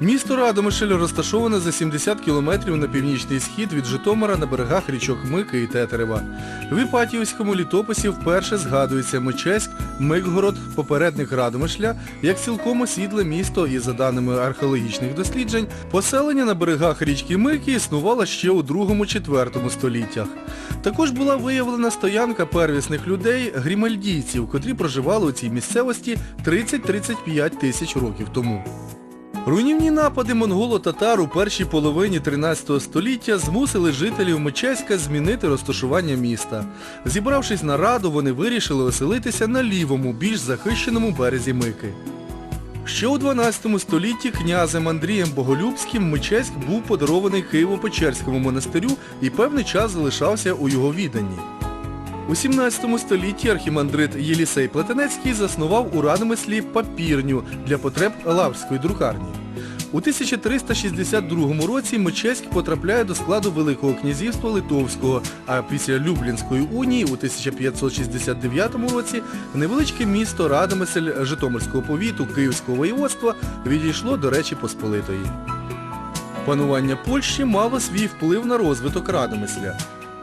Місто Радомишль розташоване за 70 кілометрів на північний схід від Житомира на берегах річок Мики і Тетерева. В Іпатіївському літописі вперше згадується Мичеськ, Микгород, попередник Радомишля, як цілком осідле місто і за даними археологічних досліджень, поселення на берегах річки Мики існувало ще у 2-4 століттях. Також була виявлена стоянка первісних людей, грімальдійців, котрі проживали у цій місцевості 30-35 тисяч років тому. Руйнівні напади монголо-татар у першій половині 13 століття змусили жителів Мечеська змінити розташування міста. Зібравшись на раду, вони вирішили оселитися на лівому, більш захищеному березі Мики. Ще у 12 столітті князем Андрієм Боголюбським Мечеськ був подарований Києво-Печерському монастирю і певний час залишався у його відданні. У 17 столітті архімандрит Єлісей Плетенецький заснував у Радомислі папірню для потреб Лаврської друкарні. У 1362 році Мечеськ потрапляє до складу Великого князівства Литовського, а після Люблінської унії у 1569 році невеличке місто Радомисель Житомирського повіту Київського воєводства відійшло до Речі Посполитої. Панування Польщі мало свій вплив на розвиток Радомисля.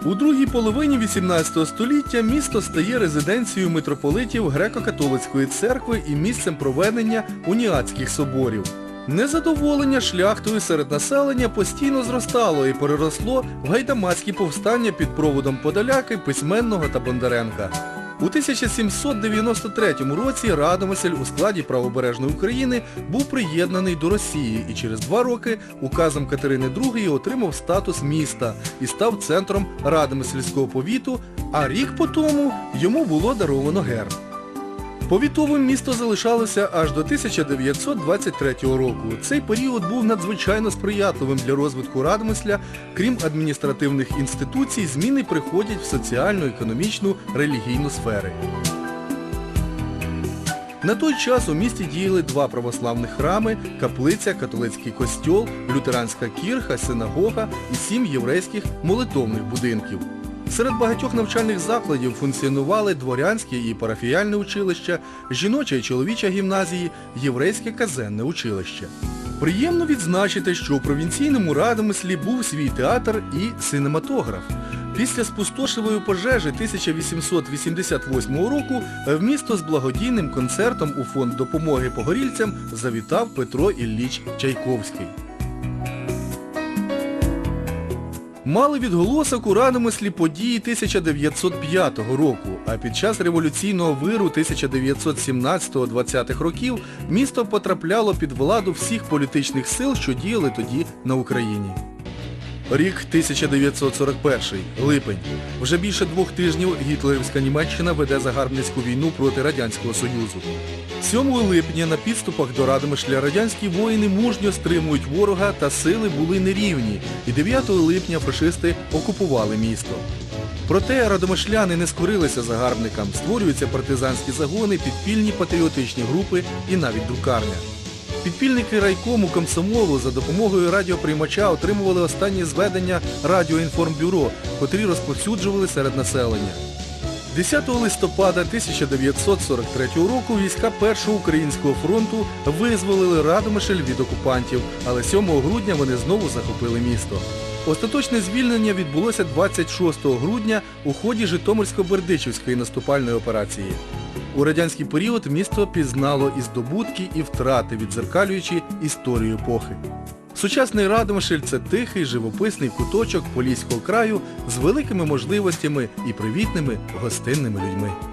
У другій половині 18 століття місто стає резиденцією митрополитів Греко-католицької церкви і місцем проведення уніатських соборів. Незадоволення шляхтою серед населення постійно зростало і переросло в гайдамацькі повстання під проводом Подоляки, Письменного та Бондаренка. У 1793 році Радомисель у складі правобережної України був приєднаний до Росії і через два роки указом Катерини II отримав статус міста і став центром Радомисельського повіту, а рік по тому йому було даровано герб. Повітовим місто залишалося аж до 1923 року. Цей період був надзвичайно сприятливим для розвитку Радомисля. Крім адміністративних інституцій, зміни приходять в соціальну, економічну, релігійну сфери. На той час у місті діяли два православних храми, каплиця, католицький костьол, лютеранська кірха, синагога і сім єврейських молитовних будинків. Серед багатьох навчальних закладів функціонували дворянське і парафіяльне училища, жіноча і чоловіча гімназії, єврейське казенне училище. Приємно відзначити, що у провінційному Радомислі був свій театр і синематограф. Після спустошливої пожежі 1888 року в місто з благодійним концертом у фонд допомоги погорільцям завітав Петро Ілліч Чайковський. Мали відголосок у Радомислі події 1905 року, а під час революційного виру 1917-20-х років місто потрапляло під владу всіх політичних сил, що діяли тоді на Україні. Рік 1941. Липень. Вже більше двох тижнів гітлерівська Німеччина веде загарбницьку війну проти Радянського Союзу. 7 липня на підступах до Радомишля радянські воїни мужньо стримують ворога та сили були нерівні, і 9 липня фашисти окупували місто. Проте радомишляни не скорилися загарбникам, створюються партизанські загони, підпільні патріотичні групи і навіть друкарня. Підпільники райкому комсомолу за допомогою радіоприймача отримували останні зведення Радіоінформбюро, котрі розповсюджували серед населення. 10 листопада 1943 року війська Першого Українського фронту визволили Радомишль від окупантів, але 7 грудня вони знову захопили місто. Остаточне звільнення відбулося 26 грудня у ході Житомирсько-Бердичівської наступальної операції. У радянський період місто пізнало і здобутки, і втрати, відзеркалюючи історію епохи. Сучасний Радомишль – це тихий, живописний куточок Поліського краю з великими можливостями і привітними гостинними людьми.